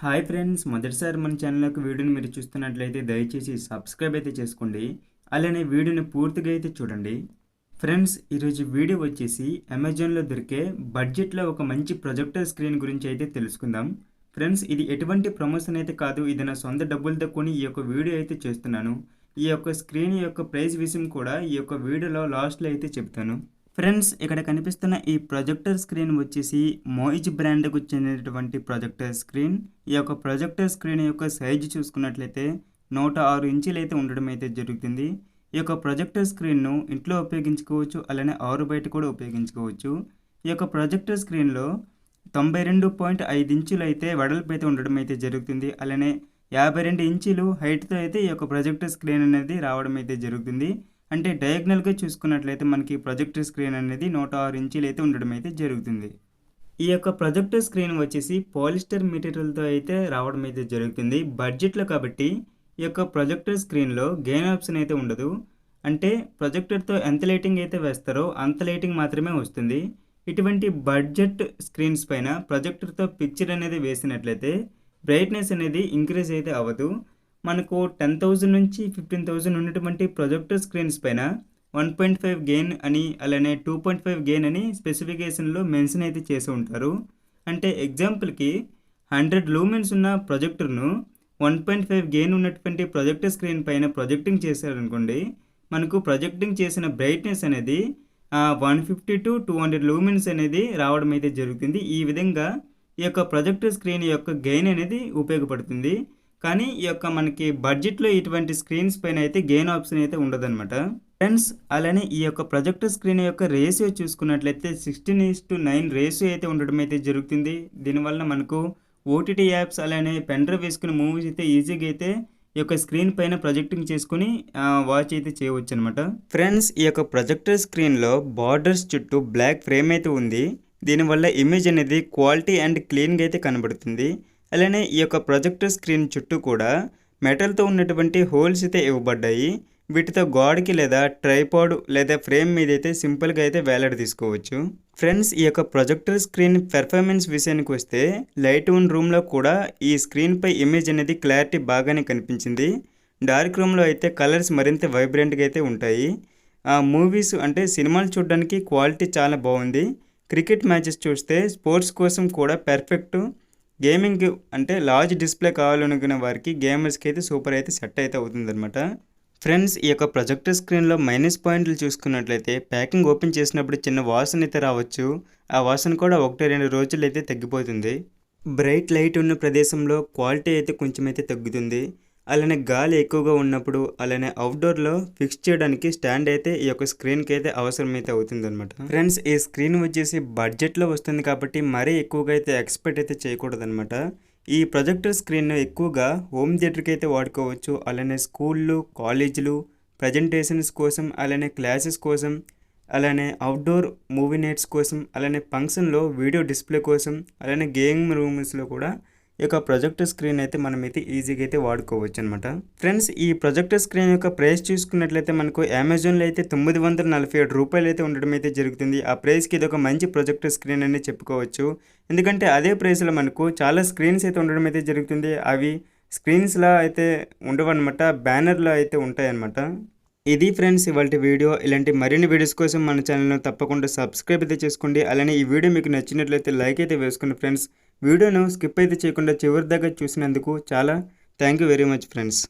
Hi friends మొదటిసారి మన ఛానల్లోకి వీడియోని మీరు చూస్తున్నట్లయితే దయచేసి సబ్స్క్రైబ్ అయితే చేసుకోండి. అలానే వీడియోని పూర్తిగా అయితే చూడండి. ఫ్రెండ్స్ ఈరోజు వీడియో వచ్చేసి అమెజాన్లో దొరికే బడ్జెట్లో ఒక మంచి ప్రొజెక్టర్ స్క్రీన్ గురించి అయితే తెలుసుకుందాం. ఫ్రెండ్స్ ఇది ఎటువంటి ప్రమోషన్ అయితే కాదు ఇది నా సొంత డబ్బులతో కొని ఈ యొక్క వీడియో అయితే చేస్తున్నాను. ఈ యొక్క స్క్రీన్ యొక్క ప్రైస్ విషయం కూడా ఈ యొక్క వీడియోలో లాస్ట్లో అయితే చెప్తాను. ఫ్రెండ్స్ ఇక్కడ కనిపిస్తున్న ఈ ప్రొజెక్టర్ స్క్రీన్ వచ్చేసి మోయిజ్ బ్రాండ్కు చెందినటువంటి ప్రొజెక్టర్ స్క్రీన్. ఈ యొక్క ప్రొజెక్టర్ స్క్రీన్ యొక్క సైజు చూసుకున్నట్లయితే నూట ఆరు ఇంచులు అయితే ఉండడం అయితే జరుగుతుంది. ఈ యొక్క ప్రొజెక్టర్ స్క్రీన్ను ఇంట్లో ఉపయోగించుకోవచ్చు అలానే ఆరు బయట కూడా ఉపయోగించుకోవచ్చు. ఈ యొక్క ప్రొజెక్టర్ స్క్రీన్లో తొంభై రెండు పాయింట్ ఐదు ఇంచులు అయితే వెడల్పు అయితే ఉండడం అయితే జరుగుతుంది. అలానే యాభై రెండు ఇంచులు హైట్తో అయితే ఈ యొక్క ప్రొజెక్టర్ స్క్రీన్ అనేది రావడం అయితే జరుగుతుంది. అంటే డయాగ్నల్గా చూసుకున్నట్లయితే మనకి ప్రొజెక్టర్ స్క్రీన్ అనేది నూట ఆరు ఇంచులు అయితే ఉండడం అయితే జరుగుతుంది. ఈ యొక్క ప్రొజెక్టర్ స్క్రీన్ వచ్చేసి పాలిస్టర్ మెటీరియల్తో అయితే రావడం అయితే జరుగుతుంది. బడ్జెట్లో కాబట్టి ఈ యొక్క ప్రొజెక్టర్ స్క్రీన్లో గెయిన్ ఆప్షన్ అయితే ఉండదు. అంటే ప్రొజెక్టర్తో ఎంత లైటింగ్ అయితే వేస్తారో అంత లైటింగ్ మాత్రమే వస్తుంది. ఇటువంటి బడ్జెట్ స్క్రీన్స్ పైన ప్రొజెక్టర్తో పిక్చర్ అనేది వేసినట్లయితే బ్రైట్నెస్ అనేది ఇంక్రీజ్ అయితే అవ్వదు. మనకు టెన్ థౌజండ్ నుంచి ఫిఫ్టీన్ థౌజండ్ ఉన్నటువంటి ప్రొజెక్టర్ స్క్రీన్స్ పైన వన్ పాయింట్ ఫైవ్ గెయిన్ అని అలానే టూ పాయింట్ ఫైవ్ గెయిన్ అని స్పెసిఫికేషన్లో మెన్షన్ అయితే చేసి ఉంటారు. అంటే ఎగ్జాంపుల్కి హండ్రెడ్ లూమెన్స్ ఉన్న ప్రొజెక్టర్ను వన్ పాయింట్ ఫైవ్ గెయిన్ ఉన్నటువంటి ప్రొజెక్టర్ స్క్రీన్ పైన ప్రొజెక్టింగ్ చేశారనుకోండి మనకు ప్రొజెక్టింగ్ చేసిన బ్రైట్నెస్ అనేది one fifty to two hundred lumens అనేది రావడం అయితే జరుగుతుంది. ఈ విధంగా ఈ యొక్క ప్రొజెక్టర్ స్క్రీన్ యొక్క గెయిన్ అనేది ఉపయోగపడుతుంది. కానీ ఈ యొక్క మనకి బడ్జెట్లో ఇటువంటి స్క్రీన్స్ పైన అయితే గెయిన్ ఆప్షన్ అయితే ఉండదన్నమాట. ఫ్రెండ్స్ అలానే ఈ యొక్క ప్రొజెక్టర్ స్క్రీన్ యొక్క రేషియో చూసుకున్నట్లయితే sixteen is to nine ratio అయితే ఉండడం అయితే జరుగుతుంది. దీనివల్ల మనకు ఓటీటీ యాప్స్ అలానే పెన్ డ్రైవ్ వేసుకుని మూవీస్ అయితే ఈజీగా అయితే ఈ యొక్క స్క్రీన్ పైన ప్రొజెక్టింగ్ చేసుకుని వాచ్ అయితే చేయవచ్చు అనమాట ఫ్రెండ్స్ ఈ యొక్క ప్రొజెక్టర్ స్క్రీన్లో బార్డర్స్ చుట్టూ బ్లాక్ ఫ్రేమ్ అయితే ఉంది. దీనివల్ల ఇమేజ్ అనేది క్వాలిటీ అండ్ క్లీన్గా అయితే కనబడుతుంది. అలానే ఈ యొక్క ప్రొజెక్టర్ స్క్రీన్ చుట్టూ కూడా మెటల్తో ఉన్నటువంటి హోల్స్ అయితే ఇవ్వబడ్డాయి. వీటితో గోడకి లేదా ట్రైపాడ్ లేదా ఫ్రేమ్ మీద అయితే సింపుల్గా అయితే వేలాడి తీసుకోవచ్చు. ఫ్రెండ్స్ ఈ యొక్క ప్రొజెక్టర్ స్క్రీన్ పెర్ఫార్మెన్స్ విషయానికి వస్తే లైట్ ఉన్న రూమ్లో కూడా ఈ స్క్రీన్పై ఇమేజ్ అనేది క్లారిటీ బాగానే కనిపించింది. డార్క్ రూమ్లో అయితే కలర్స్ మరింత వైబ్రెంట్గా అయితే ఉంటాయి. ఆ మూవీస్ అంటే సినిమాలు చూడడానికి క్వాలిటీ చాలా బాగుంది. క్రికెట్ మ్యాచెస్ చూస్తే స్పోర్ట్స్ కోసం కూడా పెర్ఫెక్ట్ గేమింగ్ అంటే లార్జ్ డిస్ప్లే కావాలనుకునే వారికి గేమర్స్కి అయితే సూపర్ అయితే సెట్ అయితే అవుతుందన్నమాట. ఫ్రెండ్స్ ఈ యొక్క ప్రొజెక్టర్ స్క్రీన్లో మైనస్ పాయింట్లు చూసుకున్నట్లయితే ప్యాకింగ్ ఓపెన్ చేసినప్పుడు చిన్న వాసన అయితే రావచ్చు. ఆ వాసన కూడా ఒకటి రెండు రోజులు అయితే తగ్గిపోతుంది. బ్రైట్ లైట్ ఉన్న ప్రదేశంలో క్వాలిటీ అయితే కొంచెం అయితే తగ్గుతుంది. అలానే గాలి ఎక్కువగా ఉన్నప్పుడు అలానే అవుట్డోర్లో ఫిక్స్ చేయడానికి స్టాండ్ అయితే ఈ యొక్క స్క్రీన్కి అయితే అవసరమైతే అవుతుంది అనమాట ఫ్రెండ్స్ ఈ స్క్రీన్ వచ్చేసి బడ్జెట్లో వస్తుంది కాబట్టి మరీ ఎక్కువగా అయితే ఎక్స్పెక్ట్ అయితే చేయకూడదనమాట ఈ ప్రొజెక్టర్ స్క్రీన్ ఎక్కువగా హోమ్ థియేటర్కి అయితే వాడుకోవచ్చు. అలానే స్కూళ్ళు కాలేజీలు ప్రజెంటేషన్స్ కోసం అలానే క్లాసెస్ కోసం అలానే అవుట్డోర్ మూవీ నైట్స్ కోసం అలానే ఫంక్షన్లో వీడియో డిస్ప్లే కోసం అలానే గేమ్ రూమ్స్లో కూడా ఈ యొక్క ప్రొజెక్టర్ స్క్రీన్ అయితే మనం అయితే ఈజీగా అయితే వాడుకోవచ్చు అనమాట ఫ్రెండ్స్ ఈ ప్రొజెక్టర్ స్క్రీన్ యొక్క ప్రైస్ చూసుకున్నట్లయితే మనకు అమెజాన్లో అయితే తొమ్మిది వందల నలభై ఏడు రూపాయలు అయితే ఉండడం అయితే జరుగుతుంది. ఆ ప్రైస్కి ఇది ఒక మంచి ప్రొజెక్టర్ స్క్రీన్ అని చెప్పుకోవచ్చు. ఎందుకంటే అదే ప్రైస్లో మనకు చాలా స్క్రీన్స్ అయితే ఉండడం అయితే జరుగుతుంది. అవి స్క్రీన్స్లా అయితే ఉండవన్నమాట బ్యానర్లో అయితే ఉంటాయన్నమాట ఇది ఫ్రెండ్స్ ఇవాళ వీడియో. ఇలాంటి మరిన్ని వీడియోస్ కోసం మన ఛానల్ను తప్పకుండా సబ్స్క్రైబ్ అయితే చేసుకోండి. అలానే ఈ వీడియో మీకు నచ్చినట్లయితే లైక్ అయితే వేసుకోండి ఫ్రెండ్స్ వీడియోను స్కిప్ అయితే చేయకుండా చివరి దాకా చూసినందుకు చాలా thank you very much friends.